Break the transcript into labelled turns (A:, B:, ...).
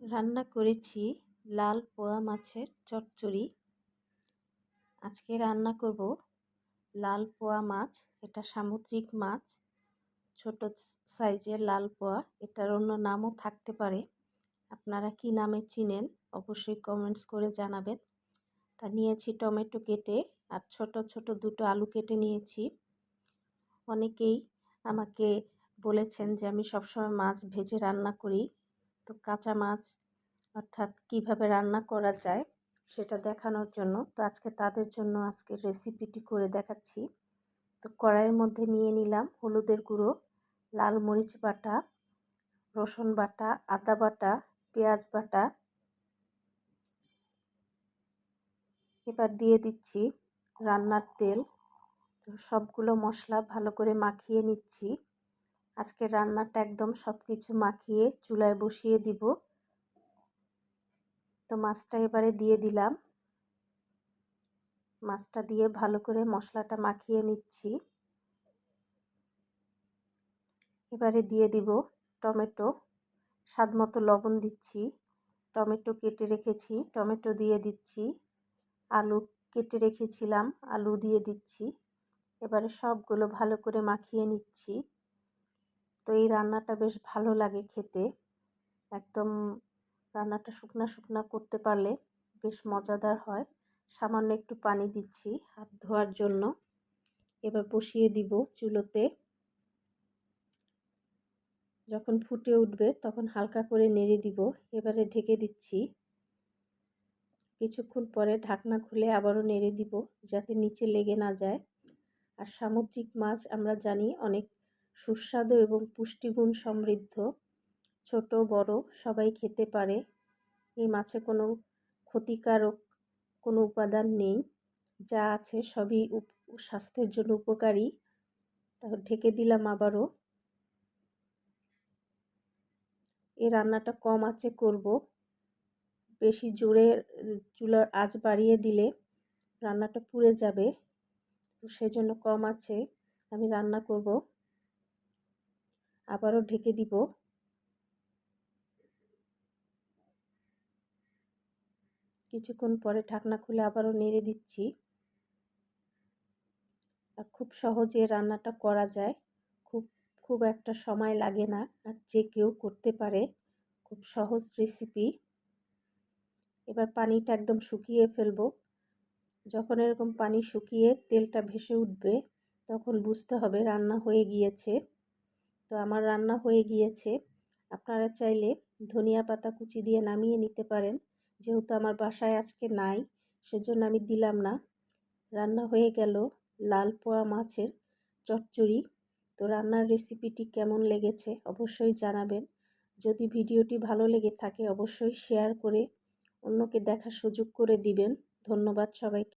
A: রান্না করেছি লাল পোয়া মাছের চচ্চড়ি। আজকে রান্না করব লাল পোয়া মাছ, এটা সামুদ্রিক মাছ, ছোট সাইজের লাল পোয়া, এটার অন্য নামও থাকতে পারে। আপনারা কি নামে চিনেন অবশ্যই কমেন্টস করে জানাবেন। তা নিয়েছি টমেটো কেটে আর ছোট ছোট দুটো আলু কেটে নিয়েছি। অনেকেই আমাকে বলেছেন যে আমি সবসময় মাছ ভেজে রান্না করি। তো কাঁচা মাছ অর্থাৎ কীভাবে রান্না করা যায় সেটা দেখানোর জন্য। তো আজকে তাদের জন্য আজকে রেসিপিটি করে দেখাচ্ছি। তো কড়াইয়ের মধ্যে নিয়ে নিলাম হলুদের গুঁড়ো, লাল মরিচ বাটা, রসুন বাটা, আদা বাটা, পেঁয়াজ বাটা। এবার দিয়ে দিচ্ছি রান্নার তেল। সবগুলো মশলা ভালো করে মাখিয়ে নিচ্ছি। আজকে রান্নাটা একদম সব কিছু মাখিয়ে চুলায় বসিয়ে দিব। তো মাছটা এবারে দিয়ে দিলাম। মাছটা দিয়ে ভালো করে মশলাটা মাখিয়ে নিচ্ছি। এবারে দিয়ে দিব টমেটো। স্বাদ মতো লবণ দিচ্ছি। টমেটো কেটে রেখেছি, টমেটো দিয়ে দিচ্ছি। আলু কেটে রেখেছিলাম, আলু দিয়ে দিচ্ছি। এবারে সবগুলো ভালো করে মাখিয়ে নিচ্ছি। তো এই রান্নাটা বেশ ভালো লাগে খেতে। একদম রান্নাটা শুকনা শুকনা করতে পারলে বেশ মজাদার হয়। সামান্য একটু পানি দিচ্ছি হাত ধোয়ার জন্য। এবার বসিয়ে দিব চুলোতে। যখন ফুটে উঠবে তখন হালকা করে নেড়ে দিব। এবারে ঢেকে দিচ্ছি। কিছুক্ষণ পরে ঢাকনা খুলে আবারও নেড়ে দিব যাতে নিচে লেগে না যায়। আর সামুদ্রিক মাছ আমরা জানি অনেক সুস্বাদু এবং পুষ্টিগুণ সমৃদ্ধ। ছোট, বড়, সবাই খেতে পারে। এই মাছে কোনো ক্ষতিকারক কোনো উপাদান নেই। যা আছে সবই স্বাস্থ্যের জন্য উপকারী। তারপর ঢেকে দিলাম আবারও। এই রান্নাটা কম আছে করব। বেশি জোরে চুলার আঁচ বাড়িয়ে দিলে রান্নাটা পুড়ে যাবে। সেজন্য কম আছে। আমি রান্না করব। আবারও ঢেকে দিব। কিছুক্ষণ পরে ঢাকনা খুলে আবারও নেড়ে দিচ্ছি। আর খুব সহজে রান্নাটা করা যায়। খুব খুব একটা সময় লাগে না। আর যে কেউ করতে পারে, খুব সহজ রেসিপি এবার পানিটা একদম শুকিয়ে ফেলব। যখন এরকম পানি শুকিয়ে তেলটা ভেসে উঠবে, তখন বুঝতে হবে রান্না হয়ে গিয়েছে। তো আমার রান্না হয়ে গিয়েছে। আপনারা চাইলে ধনিয়া পাতা কুচি দিয়ে নামিয়ে নিতে পারেন। যেহেতু আমার বাসায় আজকে নাই, সেজন্য আমি দিলাম না। রান্না হয়ে গেল লাল পোয়া মাছের চচ্চড়ি। তো রান্নার রেসিপিটি কেমন লেগেছে অবশ্যই জানাবেন। যদি ভিডিওটি ভালো লেগে থাকে, অবশ্যই শেয়ার করে অন্যকে দেখার সুযোগ করে দিবেন। ধন্যবাদ সবাইকে।